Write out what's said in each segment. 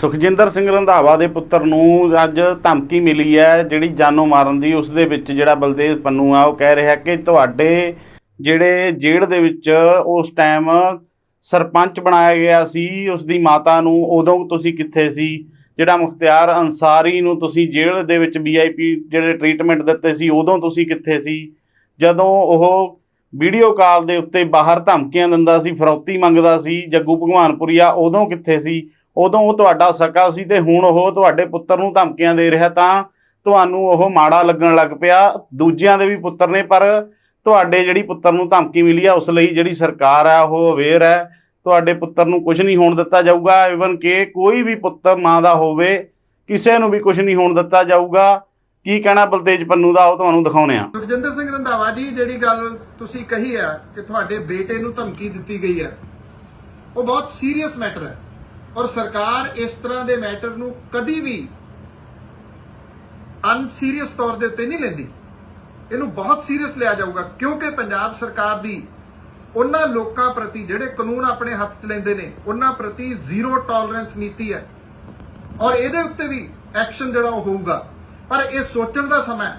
ਸੁਖਜਿੰਦਰ ਸਿੰਘ ਰੰਧਾਵਾ ਦੇ ਪੁੱਤਰ ਨੂੰ ਅੱਜ ਧਮਕੀ ਮਿਲੀ ਹੈ, ਜਿਹੜੀ ਜਾਨੋਂ ਮਾਰਨ ਦੀ, ਉਸ ਦੇ ਵਿੱਚ ਜਿਹੜਾ ਬਲਦੇਵ ਪੰਨੂ ਆ, ਉਹ ਕਹਿ ਰਿਹਾ ਕਿ ਤੁਹਾਡੇ ਜਿਹੜੇ ਜੇਲ੍ਹ ਦੇ ਵਿੱਚ ਉਸ ਟਾਈਮ ਸਰਪੰਚ ਬਣਾਇਆ ਗਿਆ ਸੀ, ਉਸ ਦੀ ਮਾਤਾ ਨੂੰ ਉਦੋਂ ਤੁਸੀਂ ਕਿੱਥੇ ਸੀ? ਜਿਹੜਾ ਮੁਖਤਿਆਰ ਅੰਸਾਰੀ ਨੂੰ ਤੁਸੀਂ ਜੇਲ੍ਹ ਦੇ ਵਿੱਚ ਵੀਆਈਪੀ ਜਿਹੜੇ ਟ੍ਰੀਟਮੈਂਟ ਦਿੱਤੇ ਸੀ, ਉਦੋਂ ਤੁਸੀਂ ਕਿੱਥੇ ਸੀ? ਜਦੋਂ ਉਹ ਵੀਡੀਓ ਕਾਲ ਦੇ ਉੱਤੇ ਬਾਹਰ ਧਮਕੀਆਂ ਦਿੰਦਾ ਸੀ, ਫਰੌਤੀ ਮੰਗਦਾ ਸੀ, ਜੱਗੂ ਭਗਵਾਨਪੁਰੀਆ ਉਦੋਂ ਕਿੱਥੇ ਸੀ? ਉਦੋਂ ਉਹ ਤੁਹਾਡਾ ਸਕਾ ਸੀ ਤੇ ਹੁਣ ਉਹ ਤੁਹਾਡੇ ਪੁੱਤਰ ਨੂੰ ਧਮਕੀਆਂ ਦੇ ਰਿਹਾ ਤਾਂ ਤੁਹਾਨੂੰ ਉਹ ਮਾੜਾ ਲੱਗਣ ਲੱਗ ਪਿਆ। ਦੂਜਿਆਂ ਦੇ ਵੀ ਪੁੱਤਰ ਨੇ, ਪਰ ਤੁਹਾਡੇ ਜਿਹੜੀ ਪੁੱਤਰ ਨੂੰ ਧਮਕੀ ਮਿਲੀ ਆ, ਉਸ ਲਈ ਜਿਹੜੀ ਸਰਕਾਰ ਆ, ਉਹ ਅਵੇਅਰ ਹੈ। ਤੁਹਾਡੇ ਪੁੱਤਰ ਨੂੰ ਕੁਝ ਨਹੀਂ ਹੋਣ ਦਿੱਤਾ ਜਾਊਗਾ। ਇਵਨ ਕਿ ਕੋਈ ਵੀ ਪੁੱਤਰ ਮਾਂ ਦਾ ਹੋਵੇ, ਕਿਸੇ ਨੂੰ ਵੀ ਕੁਝ ਨਹੀਂ ਹੋਣ ਦਿੱਤਾ ਜਾਊਗਾ। ਕੀ ਕਹਿਣਾ ਬਲਤੇਜ ਪੰਨੂ ਦਾ? ਉਹ ਤੁਹਾਨੂੰ ਦਿਖਾਉਣੇ ਆ ਸੁਖਜਿੰਦਰ ਸਿੰਘ ਰੰਧਾਵਾ ਜੀ, ਜਿਹੜੀ ਗੱਲ ਤੁਸੀਂ ਕਹੀ ਹੈ ਕਿ ਤੁਹਾਡੇ ਬੇਟੇ ਨੂੰ ਧਮਕੀ ਦਿੱਤੀ ਗਈ ਹੈ ਉਹ ਬਹੁਤ ਸੀਰੀਅਸ ਮੈਟਰ ਹੈ। ਔਰ ਸਰਕਾਰ ਇਸ ਤਰ੍ਹਾਂ ਦੇ ਮੈਟਰ ਨੂੰ ਕਦੀ ਵੀ ਅਨਸੀਰੀਅਸ ਤੌਰ ਦੇ ਉੱਤੇ ਨਹੀਂ ਲੈਂਦੀ। ਇਹਨੂੰ ਬਹੁਤ ਸੀਰੀਅਸ ਲਿਆ ਜਾਊਗਾ, ਕਿਉਂਕਿ ਪੰਜਾਬ ਸਰਕਾਰ ਦੀ ਉਹਨਾਂ ਲੋਕਾਂ ਪ੍ਰਤੀ ਜਿਹੜੇ ਕਾਨੂੰਨ ਆਪਣੇ ਹੱਥ 'ਚ ਲੈਂਦੇ ਨੇ, ਉਹਨਾਂ ਪ੍ਰਤੀ ਜ਼ੀਰੋ ਟੋਲਰੈਂਸ ਨੀਤੀ ਹੈ। ਔਰ ਇਹਦੇ ਉੱਤੇ ਵੀ ਐਕਸ਼ਨ ਜਿਹੜਾ ਉਹ ਹੋਊਗਾ। ਪਰ ਇਹ ਸੋਚਣ ਦਾ ਸਮਾਂ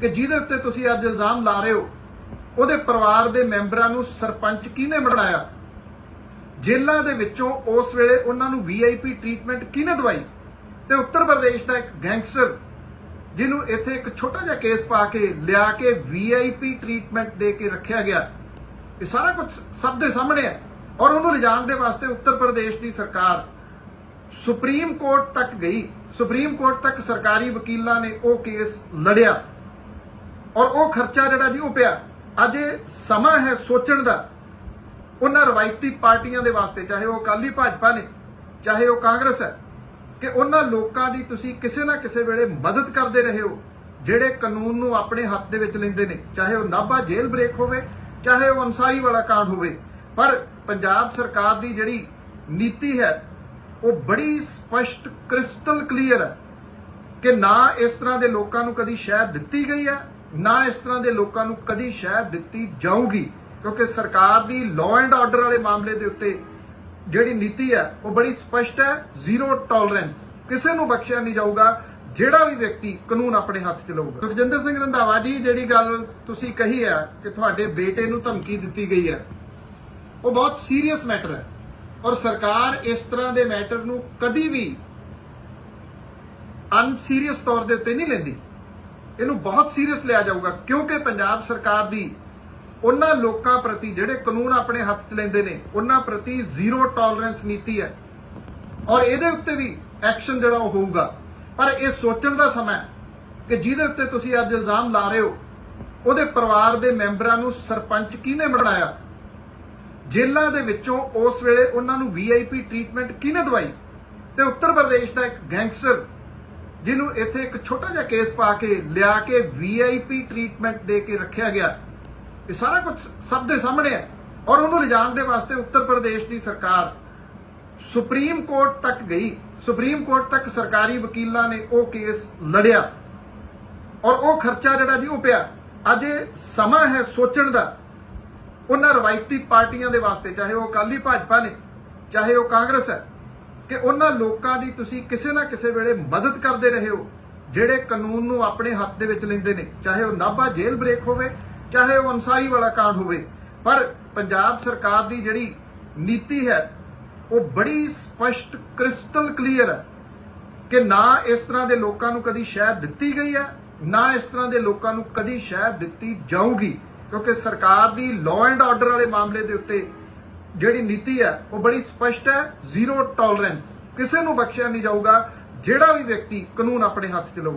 ਕਿ ਜਿਹਦੇ ਉੱਤੇ ਤੁਸੀਂ ਅੱਜ ਇਲਜ਼ਾਮ ਲਾ ਰਹੇ ਹੋ, ਉਹਦੇ ਪਰਿਵਾਰ ਦੇ ਮੈਂਬਰਾਂ ਨੂੰ ਸਰਪੰਚ ਕਿਹਨੇ ਬਣਾਇਆ? ਜੇਲ੍ਹਾਂ ਦੇ ਵਿੱਚੋਂ ਉਸ ਵੇਲੇ ਉਹਨਾਂ ਨੂੰ ਵੀਆਈਪੀ ਟ੍ਰੀਟਮੈਂਟ ਕਿਹਨੇ ਦਵਾਈ? ਤੇ ਉੱਤਰ ਪ੍ਰਦੇਸ਼ ਦਾ ਇੱਕ ਗੈਂਗਸਟਰ ਜਿਹਨੂੰ ਇੱਥੇ ਇੱਕ ਛੋਟਾ ਜਿਹਾ ਕੇਸ ਪਾ ਕੇ ਲਿਆ ਕੇ ਵੀਆਈਪੀ ਟ੍ਰੀਟਮੈਂਟ ਦੇ ਕੇ ਰੱਖਿਆ ਗਿਆ। ਇਹ ਸਾਰਾ ਕੁਝ ਸਭ ਦੇ ਸਾਹਮਣੇ ਹੈ ਔਰ ਉਹਨੂੰ ਲਿਜਾਣ ਦੇ ਵਾਸਤੇ ਉੱਤਰ ਪ੍ਰਦੇਸ਼ ਦੀ ਸਰਕਾਰ ਸੁਪਰੀਮ ਕੋਰਟ ਤੱਕ ਗਈ। ਸੁਪਰੀਮ ਕੋਰਟ ਤੱਕ ਸਰਕਾਰੀ ਵਕੀਲਾਂ ਨੇ ਉਹ ਕੇਸ ਲੜਿਆ। ਔਰ ਉਹ ਖਰਚਾ ਜਿਹੜਾ ਜੀ ਉਹ ਪਿਆ। ਅੱਜ ਸਮਾਂ ਹੈ ਸੋਚਣ ਦਾ। ਉਹਨਾਂ ਰਵਾਇਤੀ ਪਾਰਟੀਆਂ ਦੇ ਵਾਸਤੇ, ਚਾਹੇ ਉਹ ਅਕਾਲੀ ਭਾਜਪਾ ਨੇ, ਚਾਹੇ ਉਹ ਕਾਂਗਰਸ ਹੈ, ਕਿ ਉਹਨਾਂ ਲੋਕਾਂ ਦੀ ਤੁਸੀਂ ਕਿਸੇ ਨਾ ਕਿਸੇ ਵੇਲੇ ਮਦਦ ਕਰਦੇ ਰਹੇ ਹੋ, ਜਿਹੜੇ ਕਾਨੂੰਨ ਨੂੰ ਆਪਣੇ ਹੱਥ ਦੇ ਵਿੱਚ ਲੈਂਦੇ ਨੇ, ਚਾਹੇ ਉਹ ਨਾਭਾ ਜੇਲ੍ਹ ਬ੍ਰੇਕ ਹੋਵੇ, ਚਾਹੇ ਉਹ ਅਨਸਾਰੀ ਵਾਲਾ ਕਾਂਡ ਹੋਵੇ। ਪਰ ਪੰਜਾਬ ਸਰਕਾਰ ਦੀ ਜਿਹੜੀ ਨੀਤੀ ਹੈ, ਉਹ ਬੜੀ ਸਪਸ਼ਟ, ਕ੍ਰਿਸਟਲ ਕਲੀਅਰ ਹੈ ਕਿ ਨਾ ਇਸ ਤਰ੍ਹਾਂ ਦੇ ਲੋਕਾਂ ਨੂੰ ਕਦੀ ਸ਼ਹਿ ਦਿੱਤੀ ਗਈ ਹੈ, ਨਾ ਇਸ ਤਰ੍ਹਾਂ ਦੇ ਲੋਕਾਂ ਨੂੰ ਕਦੀ ਸ਼ਹਿ ਦਿੱਤੀ ਜਾਊਗੀ। ਕਿਉਂਕਿ ਸਰਕਾਰ ਦੀ ਲਾਅ ਐਂਡ ਆਰਡਰ ਵਾਲੇ ਮਾਮਲੇ ਦੇ ਉੱਤੇ ਜਿਹੜੀ ਨੀਤੀ ਹੈ, ਉਹ ਬੜੀ ਸਪਸ਼ਟ ਹੈ ਜ਼ੀਰੋ ਟੋਲਰੈਂਸ ਕਿਸੇ ਨੂੰ ਬਖਸ਼ਿਆ ਨਹੀਂ ਜਾਊਗਾ, ਜਿਹੜਾ ਵੀ ਵਿਅਕਤੀ ਕਾਨੂੰਨ ਆਪਣੇ ਹੱਥ 'ਚ ਲਊਗਾ। ਸੁਖਜਿੰਦਰ ਸਿੰਘ ਰੰਧਾਵਾ ਜੀ, ਜਿਹੜੀ ਗੱਲ ਤੁਸੀਂ ਕਹੀ ਹੈ ਕਿ ਤੁਹਾਡੇ ਬੇਟੇ ਨੂੰ ਧਮਕੀ ਦਿੱਤੀ ਗਈ ਹੈ, ਉਹ ਬਹੁਤ ਸੀਰੀਅਸ ਮੈਟਰ ਹੈ। ਔਰ ਸਰਕਾਰ ਇਸ ਤਰ੍ਹਾਂ ਦੇ ਮੈਟਰ ਨੂੰ ਕਦੀ ਵੀ ਅਨਸੀਰੀਅਸ ਤੌਰ ਦੇ ਉੱਤੇ ਨਹੀਂ ਲੈਂਦੀ। ਇਹਨੂੰ ਬਹੁਤ ਸੀਰੀਅਸ ਲਿਆ ਜਾਊਗਾ, ਕਿਉਂਕਿ ਪੰਜਾਬ ਸਰਕਾਰ ਦੀ ਉਹਨਾਂ ਲੋਕਾਂ ਪ੍ਰਤੀ ਜਿਹੜੇ ਕਾਨੂੰਨ ਆਪਣੇ ਹੱਥ 'ਚ ਲੈਂਦੇ ਨੇ, ਉਹਨਾਂ ਪ੍ਰਤੀ ਜ਼ੀਰੋ ਟੋਲਰੈਂਸ ਨੀਤੀ ਹੈ। ਔਰ ਇਹਦੇ ਉੱਤੇ ਵੀ ਐਕਸ਼ਨ ਜਿਹੜਾ ਉਹ ਹੋਊਗਾ। ਪਰ ਇਹ ਸੋਚਣ ਦਾ ਸਮਾਂ ਕਿ ਜਿਹਦੇ ਉੱਤੇ ਤੁਸੀਂ ਅੱਜ ਇਲਜ਼ਾਮ ਲਾ ਰਹੇ ਹੋ, ਉਹਦੇ ਪਰਿਵਾਰ ਦੇ ਮੈਂਬਰਾਂ ਨੂੰ ਸਰਪੰਚ ਕਿਹਨੇ ਬਣਾਇਆ? ਜੇਲ੍ਹਾਂ ਦੇ ਵਿੱਚੋਂ ਉਸ ਵੇਲੇ ਉਹਨਾਂ ਨੂੰ ਵੀਆਈਪੀ ਟ੍ਰੀਟਮੈਂਟ ਕਿਹਨੇ ਦਵਾਈ? ਤੇ ਉੱਤਰ ਪ੍ਰਦੇਸ਼ ਦਾ ਇੱਕ ਗੈਂਗਸਟਰ ਜਿਹਨੂੰ ਇੱਥੇ ਇੱਕ ਛੋਟਾ ਜਿਹਾ ਕੇਸ ਪਾ ਕੇ ਲਿਆ ਕੇ ਵੀਆਈਪੀ ਟ੍ਰੀਟਮੈਂਟ ਦੇ ਕੇ ਰੱਖਿਆ ਗਿਆ। ਇਹ ਸਾਰਾ ਕੁਝ ਸਭ ਦੇ ਸਾਹਮਣੇ ਹੈ ਔਰ ਉਹਨੂੰ ਲਿਜਾਣ ਦੇ ਵਾਸਤੇ ਉੱਤਰ ਪ੍ਰਦੇਸ਼ ਦੀ ਸਰਕਾਰ ਸੁਪਰੀਮ ਕੋਰਟ ਤੱਕ ਗਈ। ਸੁਪਰੀਮ ਕੋਰਟ ਤੱਕ ਸਰਕਾਰੀ ਵਕੀਲਾਂ ਨੇ ਉਹ ਕੇਸ ਲੜਿਆ। ਔਰ ਉਹ ਖਰਚਾ ਜਿਹੜਾ ਜੀ ਉਹ ਪਿਆ। ਅੱਜ ਇਹ ਸਮਾਂ ਹੈ ਸੋਚਣ ਦਾ। ਉਹਨਾਂ ਰਵਾਇਤੀ ਪਾਰਟੀਆਂ ਦੇ ਵਾਸਤੇ, ਚਾਹੇ ਉਹ ਅਕਾਲੀ ਭਾਜਪਾ ਨੇ, ਚਾਹੇ ਉਹ ਕਾਂਗਰਸ ਹੈ, ਕਿ ਉਹਨਾਂ ਲੋਕਾਂ ਦੀ ਤੁਸੀਂ ਕਿਸੇ ਨਾ ਕਿਸੇ ਵੇਲੇ ਮਦਦ ਕਰਦੇ ਰਹੇ ਹੋ। ਜਿਹੜੇ ਕਾਨੂੰਨ ਨੂੰ ਆਪਣੇ ਹੱਥ ਦੇ ਵਿੱਚ ਲੈਂਦੇ ਨੇ, ਚਾਹੇ ਉਹ ਨਾਭਾ ਜੇਲ੍ਹ ਬ੍ਰੇਕ ਹੋਵੇ ਚਾਹੇ ਉਹ ਅਨਸਾਰੀ ਵਾਲਾ ਕਾਂਡ ਹੋਵੇ, ਪਰ ਪੰਜਾਬ ਸਰਕਾਰ ਦੀ ਜਿਹੜੀ ਨੀਤੀ ਹੈ, ਉਹ ਬੜੀ ਸਪਸ਼ਟ, ਕ੍ਰਿਸਟਲ ਕਲੀਅਰ ਹੈ ਕਿ ਨਾ ਇਸ ਤਰ੍ਹਾਂ ਦੇ ਲੋਕਾਂ ਨੂੰ ਕਦੀ ਸ਼ਹਿ ਦਿੱਤੀ ਗਈ ਹੈ, ਨਾ ਇਸ ਤਰ੍ਹਾਂ ਦੇ ਲੋਕਾਂ ਨੂੰ ਕਦੀ ਸ਼ਹਿ ਦਿੱਤੀ ਜਾਊਗੀ। ਕਿਉਂਕਿ ਸਰਕਾਰ ਦੀ ਲਾਅ ਐਂਡ ਆਰਡਰ ਵਾਲੇ ਮਾਮਲੇ ਦੇ ਉੱਤੇ ਜਿਹੜੀ ਨੀਤੀ ਹੈ, ਉਹ ਬੜੀ ਸਪਸ਼ਟ ਹੈ ਜ਼ੀਰੋ ਟੋਲਰੈਂਸ ਕਿਸੇ ਨੂੰ ਬਖਸ਼ਿਆ ਨਹੀਂ ਜਾਊਗਾ, ਜਿਹੜਾ ਵੀ ਵਿਅਕਤੀ ਕਾਨੂੰਨ ਆਪਣੇ ਹੱਥ 'ਚ ਲਊਗਾ।